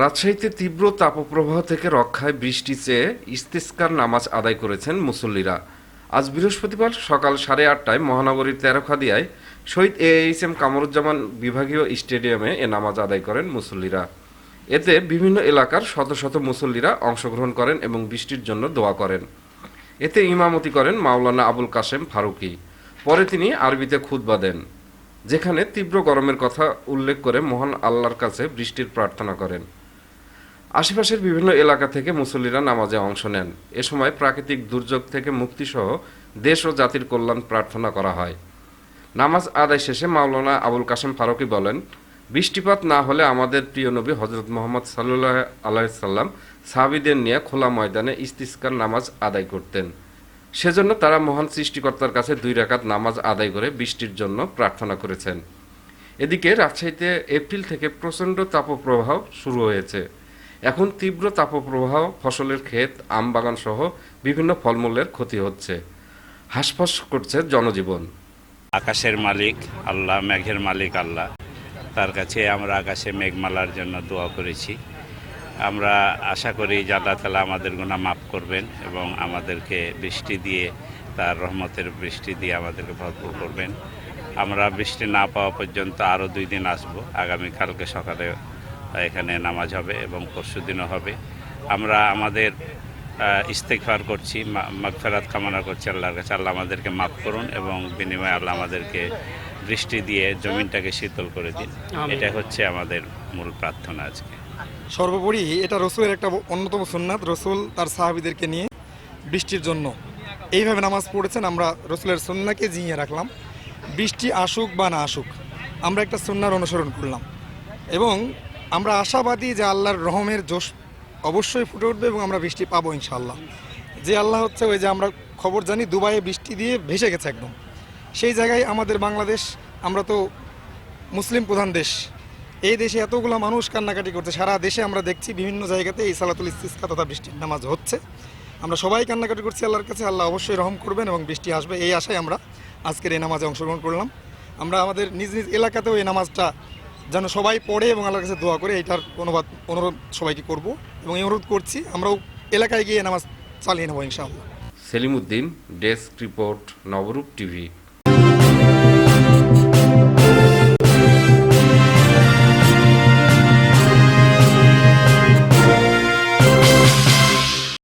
রাজশাহীতে তীব্র তাপপ্রবাহ থেকে রক্ষায় বৃষ্টি চেয়ে ইস্তিস্কার নামাজ আদায় করেছেন মুসল্লিরা। আজ বৃহস্পতিবার সকাল সাড়ে আটটায় মহানগরীর তেরোখাদিয়ায় Shaheed A H M Kamaruzzaman বিভাগীয় স্টেডিয়ামে এ নামাজ আদায় করেন মুসল্লিরা। এতে বিভিন্ন এলাকার শত শত মুসল্লিরা অংশগ্রহণ করেন এবং বৃষ্টির জন্য দোয়া করেন। এতে ইমামতি করেন মাওলানা আবুল কাশেম ফারুকি। পরে তিনি আরবিতে খুতবা দেন, যেখানে তীব্র গরমের কথা উল্লেখ করে মহান আল্লাহর কাছে বৃষ্টির প্রার্থনা করেন। আশেপাশের বিভিন্ন এলাকা থেকে মুসল্লিরা নামাজে অংশ নেন। এ সময় প্রাকৃতিক দুর্যোগ থেকে মুক্তিসহ দেশ ও জাতির কল্যাণ প্রার্থনা করা হয়। নামাজ আদায় শেষে মাওলানা আবুল কাশেম ফারুকি বলেন, বৃষ্টিপাত না হলে আমাদের প্রিয় নবী হজরত মোহাম্মদ সাল্লাহ আলাইসাল্লাম সাহাবিদের নিয়ে খোলা ময়দানে ইস্তিস্কার নামাজ আদায় করতেন। সেজন্য তারা মহান সৃষ্টিকর্তার কাছে দুই রাকাত নামাজ আদায় করে বৃষ্টির জন্য প্রার্থনা করেছেন। এদিকে রাজশাহীতে এপ্রিল থেকে প্রচণ্ড তাপপ্রবাহ শুরু হয়েছে। এখন তীব্র তাপপ্রবাহ, ফসলের ক্ষেত, আম বাগান সহ বিভিন্ন ফলমূলের ক্ষতি হচ্ছে। হাসফাস করছে জনজীবন। আকাশের মালিক আল্লাহ, মেঘের মালিক আল্লাহ। তার কাছে আমরা আকাশে মেঘমালার জন্য দোয়া করেছি। আমরা আশা করি আল্লাহ তালা আমাদের গুণা মাফ করবেন এবং আমাদেরকে বৃষ্টি দিয়ে, তার রহমতের বৃষ্টি দিয়ে আমাদেরকে ভরপুর করবেন। আমরা বৃষ্টি না পাওয়া পর্যন্ত আরও দুই দিন আসব। আগামীকালকে সকালে এখানে নামাজ হবে এবং পরশু দিনও হবে। আমরা আমাদের ইস্তেকফার করছি মাগফেরাত কামনা করছি আল্লাহর কাছে। আল্লাহ আমাদেরকে মাফ করুন এবং বিনিময়ে আল্লাহ আমাদেরকে বৃষ্টি দিয়ে জমিনটাকে শীতল করে দিন। এটা হচ্ছে আমাদের মূল প্রার্থনা আজকে। সর্বোপরি এটা রসুলের একটা অন্যতম সুন্নাত রসুল তার সাহাবিদেরকে নিয়ে বৃষ্টির জন্য। এইভাবে নামাজ পড়েছেন আমরা রসুলের সুন্নাকে জিইয়ে রাখলাম। বৃষ্টি আসুক বা না আসুক আমরা একটা সুন্নার অনুসরণ করলাম। এবং আমরা আশাবাদী যে আল্লাহর রহমের জোশ অবশ্যই ফুটে উঠবে এবং আমরা বৃষ্টি পাবো ইনশাল্লাহ যে আল্লাহ হচ্ছে ওই যে আমরা খবর জানি, দুবাইয়ে বৃষ্টি দিয়ে ভেসে গেছে একদম। সেই জায়গায় আমাদের বাংলাদেশ, আমরা তো মুসলিম প্রধান দেশ। এই দেশে এতগুলো মানুষ কান্নাকাটি করছে, সারা দেশে আমরা দেখছি বিভিন্ন জায়গাতে এই সালাতুল ইস্তিস্কা তথা বৃষ্টির নামাজ হচ্ছে। আমরা সবাই কান্নাকাটি করছি আল্লাহর কাছে, আল্লাহ অবশ্যই রহম করবেন এবং বৃষ্টি আসবে। এই আশায় আমরা আজকের এই নামাজে অংশগ্রহণ করলাম। আমরা আমাদের নিজ নিজ এলাকাতেও এই নামাজটা যেন সবাই পড়ে এবং আল্লাহর কাছে দোয়া করে এটার অনুবাদ, অনুরোধ সবাইকে করব এবং এই অনুরোধ করছি, আমরাও এলাকায় গিয়ে নামাজ চালিয়ে নেব ইনশাআল্লাহ। Selim Uddin desk report, Nabarup TV.